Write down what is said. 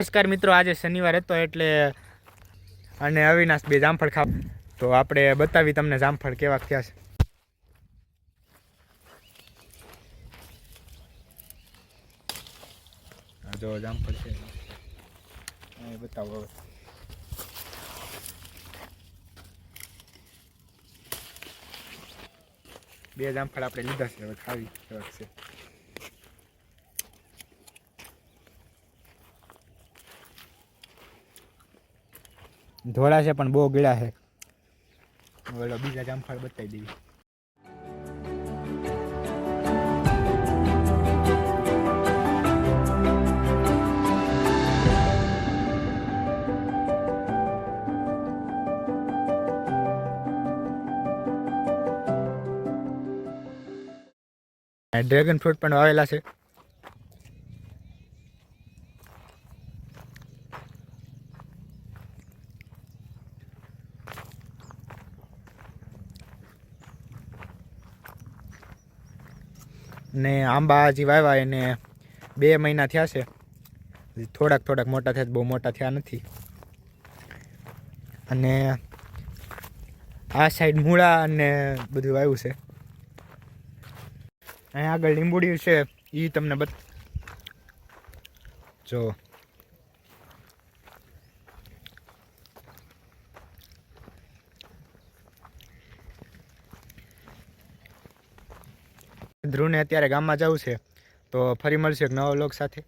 નમસ્કાર મિત્રો, આજે શનિવાર હતો એટલે અને અવિનાશ બે જામફળ ખાવ. તો આપણે બતાવી તમને જામફળ કેવા થયા છે. જો જામફળ છે. બતાવો બે જામફળ આપણે લીધા છે, હવે ખાવી છે. ધોળા છે પણ બહુ ગળા છે ઓલો બીજા જામફળ બતાવી દેવી ડ્રેગન ફ્રૂટ પણ વાવેલા છે ને આંબા હજી વાવ્યા એને બે મહિના થયા છે. થોડાક થોડાક મોટા થયા બહુ મોટા થયા નથી. અને આ સાઈડ મૂળા અને બધું વાવ્યું છે. અહીંયા આગળ લીંબુડી છે એ તમને બત જો. ધ્રુવને અત્યારે ગામમાં જવું છે. તો ફરી મળશે એક નવા લોક સાથે.